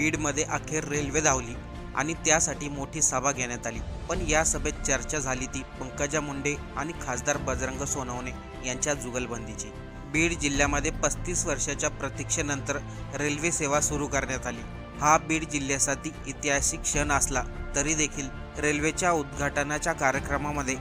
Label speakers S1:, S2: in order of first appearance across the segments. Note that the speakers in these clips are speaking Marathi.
S1: बीडमध्ये अखेर रेल्वे धावली आणि त्यासाठी मोठी सभा घेण्यात आली. पण या सभेत चर्चा झाली ती पंकजा मुंडे आणि खासदार बजरंग सोनवणे यांच्या जुगलबंदीची. बीड जिल्ह्यामध्ये पस्तीस वर्षाच्या प्रतीक्षेनंतर रेल्वे सेवा सुरू करण्यात आली. हा बीड जिल्ह्यासाठी ऐतिहासिक क्षण असला तरी देखील रेल्वेच्या उद्घाटनाच्या कार्यक्रमामध्ये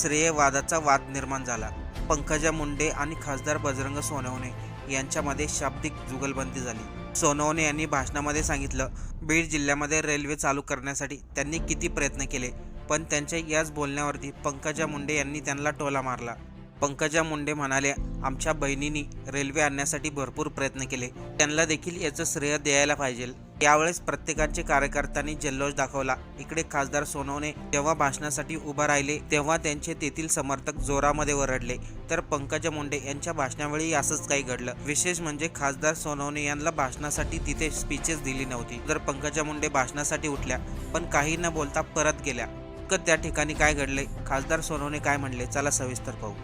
S1: श्रेयवादाचा वाद निर्माण झाला. पंकजा मुंडे आणि खासदार बजरंग सोनवणे यांच्यामध्ये शाब्दिक जुगलबंदी झाली. सोनवणे यांनी भाषणामध्ये सांगितलं बीड जिल्ह्यामध्ये रेल्वे चालू करण्यासाठी त्यांनी किती प्रयत्न केले पण त्यांच्या याच बोलण्यावरती पंकजा मुंडे यांनी त्यांना टोला मारला. पंकजा मुंडे म्हणाले आमच्या बहिणींनी रेल्वे आणण्यासाठी भरपूर प्रयत्न केले. त्यांना देखील याचं श्रेय द्यायला पाहिजे. यावेळेस प्रत्येकाचे कार्यकर्त्यांनी जल्लोष दाखवला. इकडे खासदार सोनवणे जेव्हा भाषणासाठी उभा राहिले तेव्हा त्यांचे तेथील समर्थक जोरामध्ये ओरडले. तर पंकजा मुंडे यांच्या भाषणावेळी असंच काही घडलं. विशेष म्हणजे खासदार सोनवणे यांना भाषणासाठी तिथे स्पीचेस दिली नव्हती. तर पंकजा मुंडे भाषणासाठी उठल्या पण काही न बोलता परत गेल्या. त्या ठिकाणी काय घडले खासदार सोनवणे काय म्हणले? चला सविस्तर पाहू.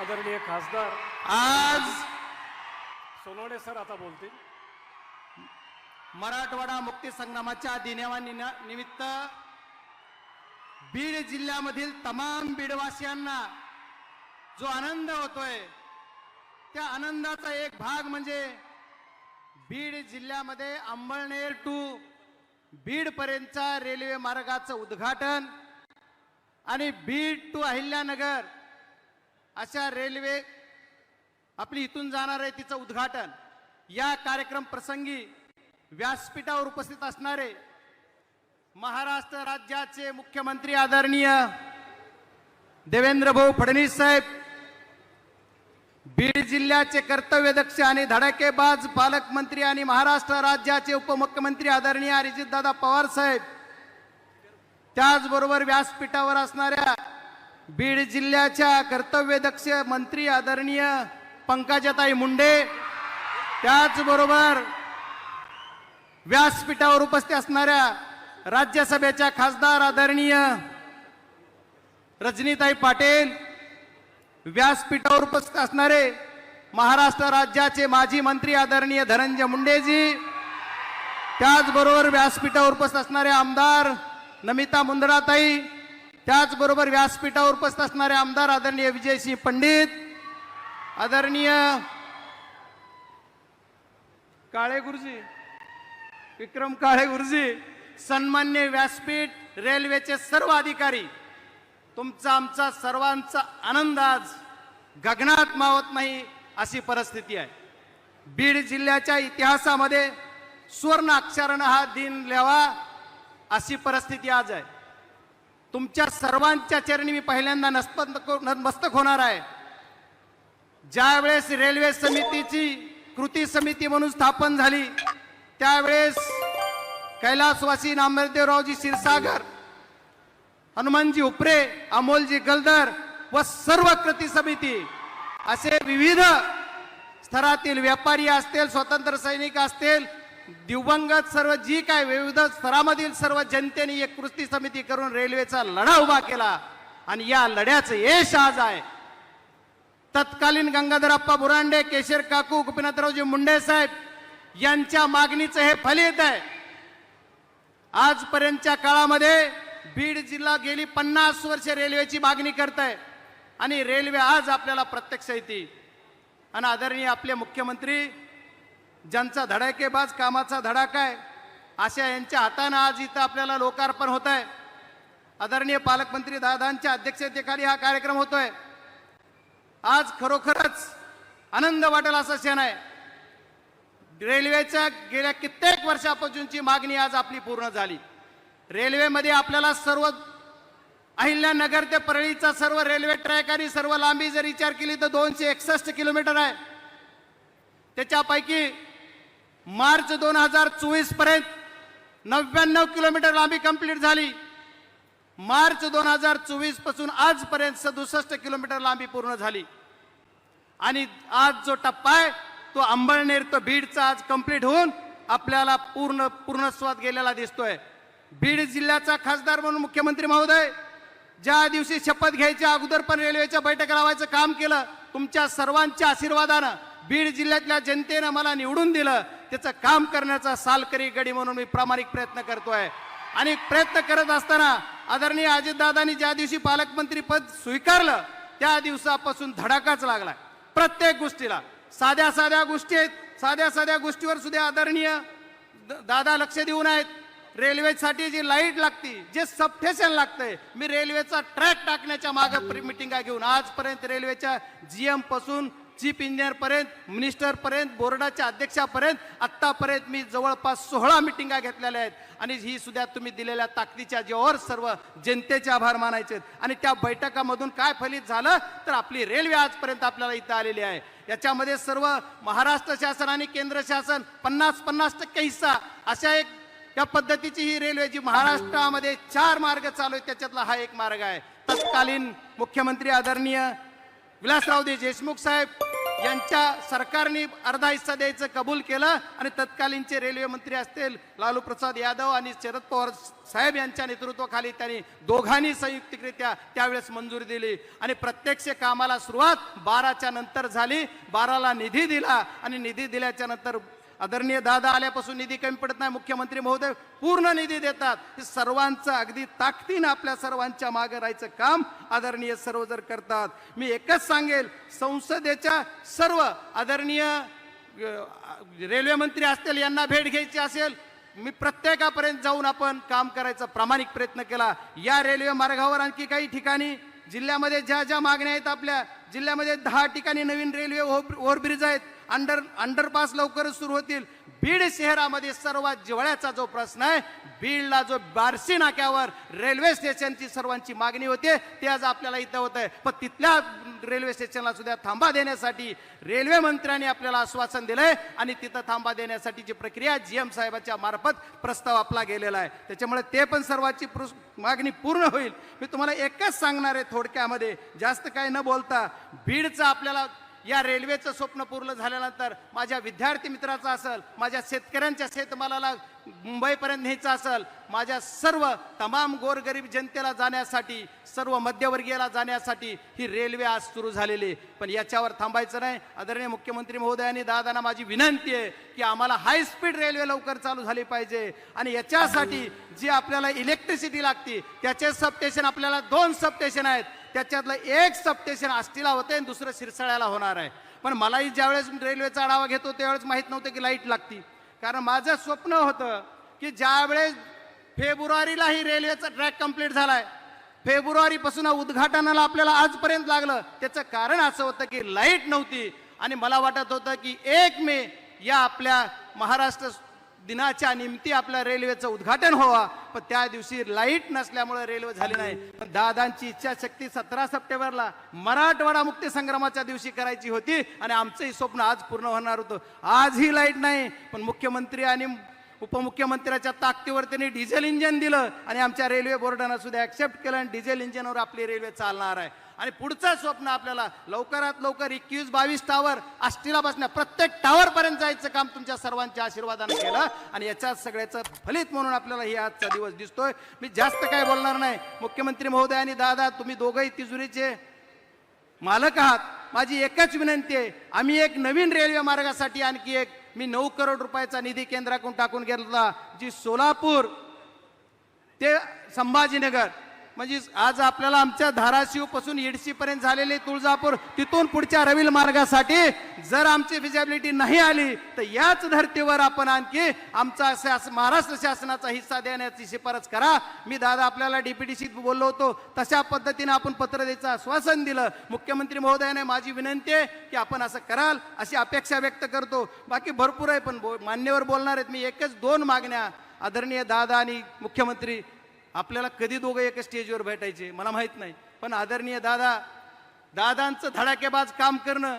S2: आदरणीय खासदार
S3: आज
S2: सोनवणे सर आता बोलतील.
S3: मराठवाडा मुक्ती संग्रामाच्या दिनानिमित्त बीड जिल्ह्यामधील तमाम बीडवासियांना जो आनंद होतोय त्या आनंदाचा एक भाग म्हणजे बीड जिल्ह्यामध्ये अंबळनेर टू बीड पर्यंतच्या रेल्वे मार्गाचं उद्घाटन आणि बीड टू अहिल्यानगर अशा रेल्वे आपली इथून जाणार आहे तिचं उद्घाटन. या कार्यक्रम प्रसंगी व्यासपीठावर उपस्थित असणारे महाराष्ट्र राज्याचे मुख्यमंत्री आदरणीय देवेंद्र भाऊ फडणवीस साहेब बीड जिल्ह्याचे कर्तव्यदक्ष आणि धडाकेबाज पालकमंत्री आणि महाराष्ट्र राज्याचे उपमुख्यमंत्री आदरणीय अरिजितदादा पवार साहेब त्याचबरोबर व्यासपीठावर असणाऱ्या बीड जिल्ह्याच्या कर्तव्यदक्ष मंत्री आदरणीय पंकजाताई मुंडे. त्याचबरोबर व्यासपीठावर उपस्थित असणाऱ्या राज्यसभेच्या खासदार आदरणीय रजनीताई पाटील व्यासपीठावर उपस्थित असणारे महाराष्ट्र राज्याचे माजी मंत्री आदरणीय धनंजय मुंडेजी त्याचबरोबर व्यासपीठावर उपस्थित असणारे आमदार नमिता मुंदराताई त्याचबरोबर व्यासपीठावर उपस्थित असणारे आमदार आदरणीय विजयसिंह पंडित आदरणीय काळे गुरुजी विक्रम काळे गुरुजी सन्मान्य व्यासपीठ रेल्वेचे सर्व अधिकारी तुमचा आमचा सर्वांचा आनंद आज गगनात मावत नाही अशी परिस्थिती आहे. बीड जिल्ह्याच्या इतिहासामध्ये सुवर्ण अक्षरानं हा दिन लिहावा अशी परिस्थिती आज आहे. तुमच्या सर्वांच्या चरणी मी पहिल्यांदा नस्तक नतमस्तक होणार आहे. ज्यावेळेस रेल्वे समितीची कृती समिती म्हणून स्थापन झाली त्यावेळेस कैलासवासी नामदेवरावजी क्षीरसागर हनुमानजी उपरे अमोलजी गलदर व सर्व कृती समिती असे विविध स्तरातील व्यापारी असतील स्वतंत्र सैनिक असतील दिवंगत सर्व जी काय विविध स्तरामधील सर्व जनतेने एक कृती समिती करून रेल्वेचा लढा उभा केला आणि या लढ्याचं यश आज आहे. तत्कालीन गंगाधरप्पा बुरांडे केशर काकू गोपीनाथरावजी मुंडे साहेब यांच्या मागणीचं हे फलित आहे. आजपर्यंतच्या काळामध्ये बीड जिल्हा गेली पन्नास वर्ष रेल्वेची मागणी करत आहे आणि रेल्वे आज आपल्याला प्रत्यक्ष येते. आणि आदरणीय आपले मुख्यमंत्री ज्यांचा धडाकेबाज कामाचा धडाका आहे अशा यांच्या हातानं आज इथं आपल्याला लोकार्पण होत आहे आदरणीय पालकमंत्री दादांच्या अध्यक्षतेखाली हा कार्यक्रम होतोय. आज खरोखरच आनंद वाटेल असा क्षण आहे. रेल्वेच्या गेल्या कित्येक वर्षापासूनची मागणी आज आपली पूर्ण झाली. रेल्वेमध्ये आपल्याला सर्व अहिल्यानगर ते परळीचा सर्व रेल्वे ट्रॅक आणि सर्व लांबी जर विचार केली तर दोनशे एकसष्ट किलोमीटर आहे. त्याच्यापैकी मार्च दोन हजार चोवीसपर्यंत नव्याण्णव किलोमीटर लांबी कंप्लीट झाली. मार्च दोन हजार चोवीसपासून आजपर्यंत सदुसष्ट किलोमीटर लांबी पूर्ण झाली. आणि आज जो टप्पा आहे तो अंबळनेर तो बीडचा आज कंप्लीट होऊन आपल्याला पूर्ण पूर्णस्वाद गेलेला दिसतोय. बीड जिल्ह्याचा खासदार म्हणून मुख्यमंत्री महोदय ज्या दिवशी शपथ घ्यायच्या अगोदर पण रेल्वेच्या बैठक लावायचं काम केलं तुमच्या सर्वांच्या आशीर्वादानं बीड जिल्ह्यातल्या जनतेनं मला निवडून दिलं. त्याचं काम करण्याचा सालकरी गडी म्हणून मी प्रामाणिक प्रयत्न करतोय. आणि प्रयत्न करत असताना आदरणीय अजितदादांनी ज्या दिवशी पालकमंत्री पद स्वीकारलं त्या दिवसापासून धडाकाच लागलाय. प्रत्येक गोष्टीला. साध्या साध्या गोष्टी आहेत. साध्या साध्या गोष्टीवर सुद्धा आदरणीय द- दादा लक्ष देऊन आहेत. रेल्वेसाठी जी लाइट लागती जे सबस्टेशन लागतंय मी रेल्वेचा ट्रॅक टाकण्याच्या मागे मिटिंगा घेऊन आजपर्यंत रेल्वेच्या जीएमपासून चीफ इंजिनियर पर्यंत मिनिस्टर पर्यंत बोर्डाच्या अध्यक्षापर्यंत आत्तापर्यंत मी जवळपास सोहळा मिटिंगा घेतलेल्या आहेत. आणि ही सुद्धा तुम्ही दिलेल्या ताकदीच्या जेवर सर्व जनतेचे आभार मानायचे आणि त्या बैठकामधून काय फलित झालं तर आपली रेल्वे आजपर्यंत आपल्याला इथं आलेली आहे. याच्यामध्ये सर्व महाराष्ट्र शासन आणि केंद्र शासन पन्नास पन्नास टक्के हिस्सा अशा एक या पद्धतीची ही रेल्वे जी महाराष्ट्रामध्ये चार मार्ग चालू आहेत त्याच्यातला हा एक मार्ग आहे. तत्कालीन मुख्यमंत्री आदरणीय विलासराव देशमुख साहेब यांच्या सरकारने अर्धा हिस्सा द्यायचं कबूल केलं आणि तत्कालीनचे रेल्वे मंत्री असतील लालू प्रसाद यादव आणि शरद पवार साहेब यांच्या नेतृत्वाखाली त्यांनी दोघांनी संयुक्तिकरित्या त्यावेळेस मंजुरी दिली. आणि प्रत्यक्ष कामाला सुरुवात बाराच्या नंतर झाली. बाराला निधी दिला आणि निधी दिल्याच्या नंतर आदरणीय दादा आल्यापासून निधी कमी पडत नाही मुख्यमंत्री महोदय पूर्ण निधी देतात. हे सर्वांचं अगदी ताकदीनं आपल्या सर्वांच्या मागे राहायचं काम आदरणीय सर्व जर करतात. मी एकच सांगेल संसदेच्या सर्व आदरणीय रेल्वे मंत्री असतील यांना भेट घ्यायची असेल मी प्रत्येकापर्यंत जाऊन आपण काम करायचा प्रामाणिक प्रयत्न केला. या रेल्वे मार्गावर आणखी काही ठिकाणी जिल्ह्यामध्ये ज्या ज्या मागण्या आहेत आपल्या जिल्ह्यामध्ये दहा ठिकाणी नवीन रेल्वे ओव्हरब्रिज आहेत अंडर अंडरपास लवकरच सुरू होतील. बीड शहरामध्ये सर्वात जिव्हाळ्याचा जो प्रश्न आहे बीडला जो बारसी नाक्यावर रेल्वे स्टेशनची सर्वांची मागणी होते ते आज आपल्याला इथं होत आहे. पण तिथल्या रेल्वे स्टेशनला सुद्धा थांबा देण्यासाठी रेल्वे मंत्र्यांनी आपल्याला आश्वासन दिलंय आणि तिथं थांबा देण्यासाठीची प्रक्रिया जी एम साहेबांच्या मार्फत प्रस्ताव आपला गेलेला आहे. त्याच्यामुळे ते पण सर्वांची मागणी पूर्ण होईल. मी तुम्हाला एकच सांगणार आहे थोडक्यामध्ये जास्त काही न बोलता बीडचा आपल्याला या रेल्वेचं स्वप्न पूर्ण झाल्यानंतर माझ्या विद्यार्थी मित्राचं असेल माझ्या शेतकऱ्यांच्या शेतमालाला मुंबईपर्यंत न्यायचं असेल माझ्या सर्व तमाम गोरगरीब जनतेला जाण्यासाठी सर्व मध्यवर्गीयाला जाण्यासाठी ही रेल्वे आज सुरू झालेली आहे. पण याच्यावर थांबायचं नाही. आदरणीय मुख्यमंत्री महोदयांनी दादांना माझी विनंती आहे की आम्हाला हाय स्पीड रेल्वे लवकर चालू झाली पाहिजे. आणि याच्यासाठी जी आपल्याला इलेक्ट्रिसिटी लागते त्याचे सबस्टेशन आपल्याला दोन सबस्टेशन आहेत. त्याच्यातलं एक सबस्टेशन आष्टीला होते आणि दुसरं शिरसाळ्याला होणार आहे. पण मलाही ज्यावेळेस रेल्वेचा आढावा घेतो त्यावेळेस माहीत नव्हतं की लाइट लागती. कारण माझं स्वप्न होतं की ज्यावेळेस फेब्रुवारीला ही रेल्वेचा ट्रॅक कंप्लीट आहे फेब्रुवारीपासून उद्घाटनाला आपल्याला आजपर्यंत लागलं. त्याचं कारण असं होतं की लाइट नव्हती आणि मला वाटत होतं की एक मे या आपल्या महाराष्ट्र दिनाच्या निमित्ती आपल्या रेल्वेचं उद्घाटन व्हावा. पण त्या दिवशी लाइट नसल्यामुळे रेल्वे झाली नाही. पण दादांची इच्छाशक्ती सतरा सप्टेंबरला मराठवाडा मुक्ती संग्रामाच्या दिवशी करायची होती. आणि आमचंही स्वप्न आज पूर्ण होणार होतं. आजही लाइट नाही पण मुख्यमंत्री आणि उपमुख्यमंत्र्याच्या ताकदीवर त्यांनी डिझेल इंजिन दिलं आणि आमच्या रेल्वे बोर्डानं सुद्धा ऍक्सेप्ट केलं आणि डिझेल इंजिनवर आपली रेल्वे चालणार आहे. आणि पुढचं स्वप्न आपल्याला लवकरात लवकर एकवीस बावीस टावर आष्टीला बसण्या प्रत्येक टावर पर्यंत जायचं काम तुमच्या सर्वांच्या आशीर्वादानं केलं. आणि याच्यात सगळ्याचं फलित म्हणून आपल्याला ही आजचा दिवस दिसतोय. मी जास्त काय बोलणार नाही. मुख्यमंत्री महोदय आणि दादा तुम्ही दोघंही तिजुरीचे मालक आहात. माझी एकच विनंती आहे. आम्ही एक नवीन रेल्वे मार्गासाठी आणखी एक मी नऊ करोड रुपयाचा निधी केंद्राकडून टाकून घेतला जी सोलापूर ते संभाजीनगर म्हणजे आज आपल्याला आमच्या धाराशिवपासून येडशी पर्यंत झालेले तुळजापूर तिथून पुढच्या रविल मार्गासाठी जर आमची फिजिबिलिटी नाही आली तर याच धर्तीवर आपण आणखी आमचा शास महाराष्ट्र शासनाचा हिस्सा देण्याची शिफारस करा. मी दादा आपल्याला डीपीडीसी बोललो होतो तशा पद्धतीने आपण पत्र द्यायचं आश्वासन दिलं. मुख्यमंत्री महोदयाने माझी विनंती आहे की आपण असं कराल अशी अपेक्षा व्यक्त करतो. बाकी भरपूर आहे पण बो- मान्यवर बोलणार आहेत. मी एकच दोन मागण्या आदरणीय दादा आणि मुख्यमंत्री आपल्याला कधी दोघं एका स्टेजवर भेटायचे मला माहीत नाही. पण आदरणीय दादा दादांचं धडाकेबाज काम करणं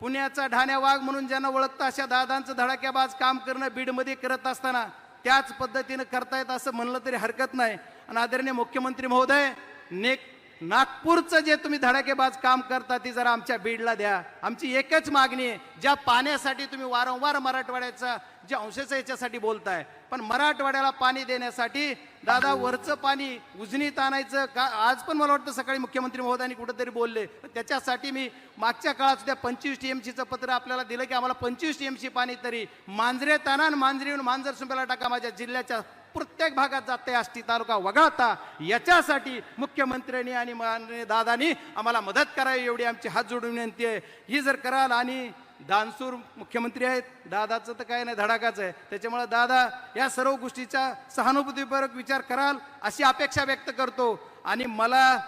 S3: पुण्याचा ढाण्या वाघ म्हणून ज्यांना ओळखतं अशा दादांचं धडाक्याबाज काम करणं बीडमध्ये करत असताना त्याच पद्धतीनं करतायत असं म्हणलं तरी हरकत नाही. आणि आदरणीय मुख्यमंत्री महोदय नेक नागपूरचं जे तुम्ही धडाकेबाज काम करता ती जरा आमच्या बीडला द्या. आमची एकच मागणी आहे ज्या पाण्यासाठी तुम्ही वारंवार मराठवाड्याचा जे अंशाचं याच्यासाठी बोलताय पण मराठवाड्याला पाणी देण्यासाठी दादा वरचं पाणी उजनीत आणायचं का आज पण मला वाटतं सकाळी मुख्यमंत्री महोदयांनी कुठंतरी बोलले. त्याच्यासाठी मी मागच्या काळात सुद्धा पंचवीस टी एम पत्र आपल्याला दिलं की आम्हाला पंचवीस टी एम सी पाणी तरी मांजरे ताना आणि मांजरीहून मांजर सुंब्याला टाका माझ्या जिल्ह्याच्या प्रत्येक भागात जाते आष्टी तालुका वगळता याच्यासाठी मुख्यमंत्र्यांनी आणि माननीय दादानी आम्हाला मदत करावी एवढी आमची हात जोडून विनंती आहे. ही जर कराल आणि दानसूर मुख्यमंत्री आहेत दादाचं तर काय नाही धडाकाच आहे. त्याच्यामुळे दादा या सर्व गोष्टीचा सहानुभूतीपूर्वक विचार कराल अशी अपेक्षा व्यक्त करतो. आणि मला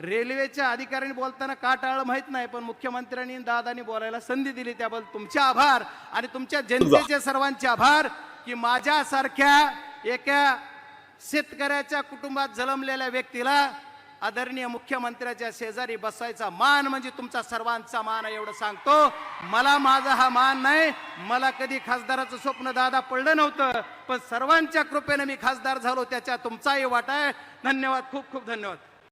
S3: रेल्वेच्या अधिकाऱ्यांनी बोलताना का टाळलं माहीत नाही पण मुख्यमंत्र्यांनी दादानी बोलायला संधी दिली त्याबद्दल तुमचे आभार आणि तुमच्या जनतेचे सर्वांचे आभार की माझ्यासारख्या एका शेतकऱ्याच्या कुटुंबात जन्मलेल्या व्यक्तीला आदरणीय मुख्यमंत्र्याच्या शेजारी बसायचा मान म्हणजे तुमचा सर्वांचा मान आहे एवढं सांगतो. मला माझा हा मान नाही. मला कधी खासदाराचं स्वप्न दादा पडलं नव्हतं. पण सर्वांच्या कृपेनं मी खासदार झालो त्याच्या तुमचाही वाटा आहे. धन्यवाद खूप खूप धन्यवाद.